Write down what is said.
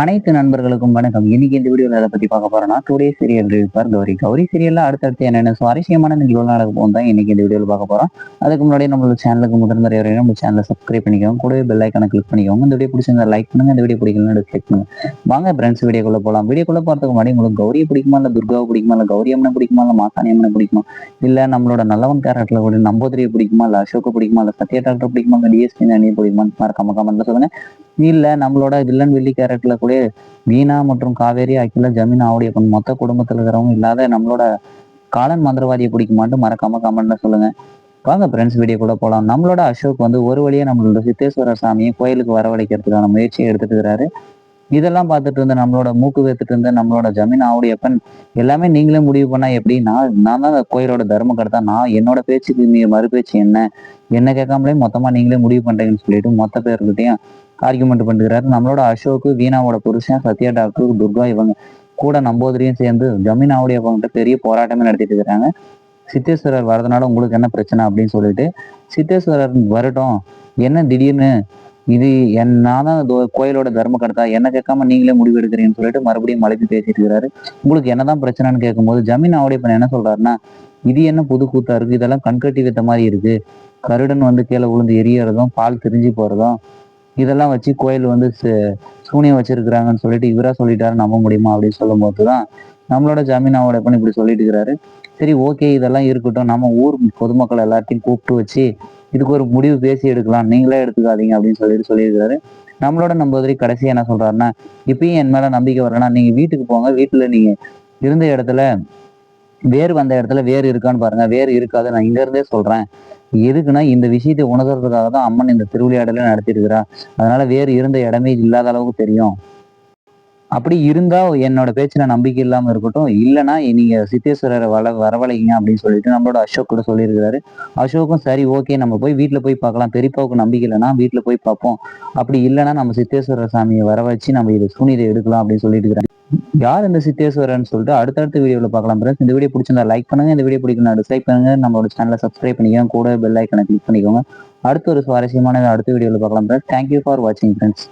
அனைத்து நண்பர்களுக்கும் வணக்கம். இன்னைக்கு இந்த வீடியோவில் அதை பத்தி பார்க்க போறோம்னா டுடே சீரியல் இருப்பார் கௌரி கௌரி சீரியலில் அடுத்தடுத்து என்னென்ன சுவாரஸ்யமான நிகழ்வு நடக்க போகும் தான் இன்னைக்கு இந்த வீடியோவில் பார்க்க போறோம். அதுக்கு முன்னாடி நம்மளோட சேனலுக்கு முதல் முறை வரையும் நம்ம சேனலை சப்ஸ்கிரைப் பண்ணிக்கோங்க. கூடவே பெல் ஐக்கனை கிளிக் பண்ணிக்கோங்க. இந்த வீடியோ பிடிச்சிருந்தா லைக் பண்ணுங்க. இந்த வீடியோ பிடிக்கலன்னு டிஸ்லைக் பண்ணுங்க. வாங்க ஃப்ரெண்ட்ஸ் வீடியோக்குள்ள போகலாம் வீடியோக்குள்ள போறதுக்கு முன்னாடி உங்களுக்கு கௌரியை பிடிக்குமா? இல்லை துர்காவை பிடிக்குமா? இல்லை கௌரி அம்மனை பிடிக்குமா? இல்லை மாசாணி அம்மனை பிடிக்குமா? இல்ல நம்மளோட நல்லவன் கேரக்டரில் கூட நம்போதிரியை பிடிக்குமா? இல்ல அசோக்கு பிடிக்குமா? இல்ல சத்யா டாக்டர் பிடிக்குமா? இல்லை டிஎஸ்பி அணியை பிடிக்குமா மறக்காம கமெண்ட்ல சொல்லுங்க. இல்ல நம்மளோட வில்லன் வெள்ளி கேரக்டர்ல கூட வீணா மற்றும் காவேரி அகிலா ஜமீன் ஆவுடைய மொத்த குடும்பத்துல இருக்கிறவங்க இல்லாத நம்மளோட காலன் மந்திரவாதியை பிடிக்குமாட்டு மறக்காம கமெண்ட்ல சொல்லுங்க. வாங்க ஃப்ரெண்ட்ஸ் வீடியோ கூட போகலாம் நம்மளோட அசோக் வந்து ஒரு வழியா நம்மளோட சித்தேஸ்வரர் சாமியை கோயிலுக்கு வரவழைக்கிறதுக்கான முயற்சியை எடுத்துட்டு இருக்கிறாரு இதெல்லாம் பார்த்துட்டு இருந்த நம்மளோட மூக்கு வைத்துட்டு இருந்த நம்மளோட ஜமீன் ஆவுடையப்பன் எல்லாமே நீங்களே முடிவு பண்ணா எப்படி? நான் நான் தான் அந்த கோயிலோட தர்ம கடத்தா நான் என்னோட பேச்சுக்கு நீ மறு பேச்சு என்ன? என்ன கேட்காமலே மொத்தமா நீங்களே முடிவு பண்றீங்கன்னு சொல்லிட்டு மொத்த பேர்கிட்டையும் ஆர்குமெண்ட் பண்ணிக்கிறாரு நம்மளோட அசோக் வீணாவோட புருஷன் சத்யா டாக்டர் துர்கா இவங்க கூட நம்போதரியும் சேர்ந்து ஜமீனாவுடைய ஆவுடையப்பங்கிட்ட பெரிய போராட்டமே நடத்திட்டு இருக்கிறாங்க. சித்தேஸ்வரர் வரதுனால உங்களுக்கு என்ன பிரச்சனை அப்படின்னு சொல்லிட்டு சித்தேஸ்வரர் வரட்டும். என்ன திடீர்னு இது என் நான் தான் கோயிலோட தர்ம கடத்தா என்ன கேட்காம நீங்களே முடிவு எடுக்கிறீங்கன்னு சொல்லிட்டு மறுபடியும் மலைப்பி பேசிட்டு இருக்கிறாரு. உங்களுக்கு என்னதான் பிரச்சனைன்னு கேட்கும்போது ஜமீன் ஆவுடையப்பன் என்ன சொல்றாருன்னா இது என்ன புது கூத்தா இருக்கு? இதெல்லாம் கண்கட்டி வித்த மாதிரி இருக்கு. கருடன் வந்து கீழே விழுந்து எரியறதும் பால் திரிஞ்சு போறதும் இதெல்லாம் வச்சு கோயில் வந்து சூனியம் வச்சிருக்கிறாங்கன்னு சொல்லிட்டு இவரா சொல்லிட்டாரு நம்ப முடியுமா அப்படின்னு சொல்லும் போதுதான் நம்மளோட ஜமீன் பண்ணி இப்படி சொல்லிட்டு இருக்கிறாரு. சரி ஓகே இதெல்லாம் இருக்கட்டும். நம்ம ஊர் பொதுமக்கள் எல்லாத்தையும் கூப்பிட்டு வச்சு இதுக்கு ஒரு முடிவு பேசி எடுக்கலாம். நீங்களே எடுத்துக்காதீங்க அப்படின்னு சொல்லிட்டு சொல்லியிருக்கிறாரு. நம்மளோட நம்பதிரி கடைசி என்ன சொல்றாருன்னா இப்பயும் என் மேல நம்பிக்கை வரலன்னா நீங்க வீட்டுக்கு போங்க. வீட்டுல நீங்க இருந்த இடத்துல வேர் வந்த இடத்துல வேர் இருக்கான்னு பாருங்க. வேர் இருக்காது. நான் இங்க இருந்தே சொல்றேன். எதுக்குன்னா இந்த விஷயத்தை உணர்றதுக்காக தான் அம்மன் இந்த திருவிளையாடலை நடத்திருக்கிறா அதனால வேறு இருந்த இடமே இல்லாத அளவுக்கு தெரியும். அப்படி இருந்தா என்னோட பேச்சுல நம்பிக்கை இல்லாம இருக்கட்டும். இல்லைன்னா நீங்க சித்தேஸ்வரரை வள வரவழைங்க அப்படின்னு சொல்லிட்டு நம்மளோட அசோக் கூட சொல்லியிருக்கிறாரு. அசோக்கும் சரி ஓகே நம்ம போய் வீட்டுல போய் பார்க்கலாம். பெரியப்பாவுக்கு நம்பிக்கை இல்லைன்னா வீட்டுல போய் பார்ப்போம். அப்படி இல்லைன்னா நம்ம சித்தேஸ்வரர் சாமியை வர வச்சு நம்ம இது சூனியதை எடுக்கலாம் அப்படின்னு சொல்லிட்டு இருக்கிறாங்க யார் இந்த சித்தேஸ்வரன் சொல்லிட்டு அடுத்தடுத்த வீடியோவில் பார்க்கலாம் ஃப்ரெண்ட்ஸ் இந்த வீடியோ பிடிச்சிருந்தா லைக் பண்ணுங்க. இந்த வீடியோ பிடிக்கணும் டிஸ்லைக் பண்ணுங்க. நம்மளோட சேனலை சப்ஸ்கிரைப் பண்ணிக்கோங்க. கூட பெல் ஐக்கனை கிளிக் பண்ணிக்கோங்க. அடுத்த ஒரு சுவாரஸ்யமான அடுத்த வீடியோவில் பார்க்கலாம் ஃப்ரெண்ட்ஸ் தேங்க்யூ ஃபார் வாட்சிங் ஃப்ரெண்ட்ஸ்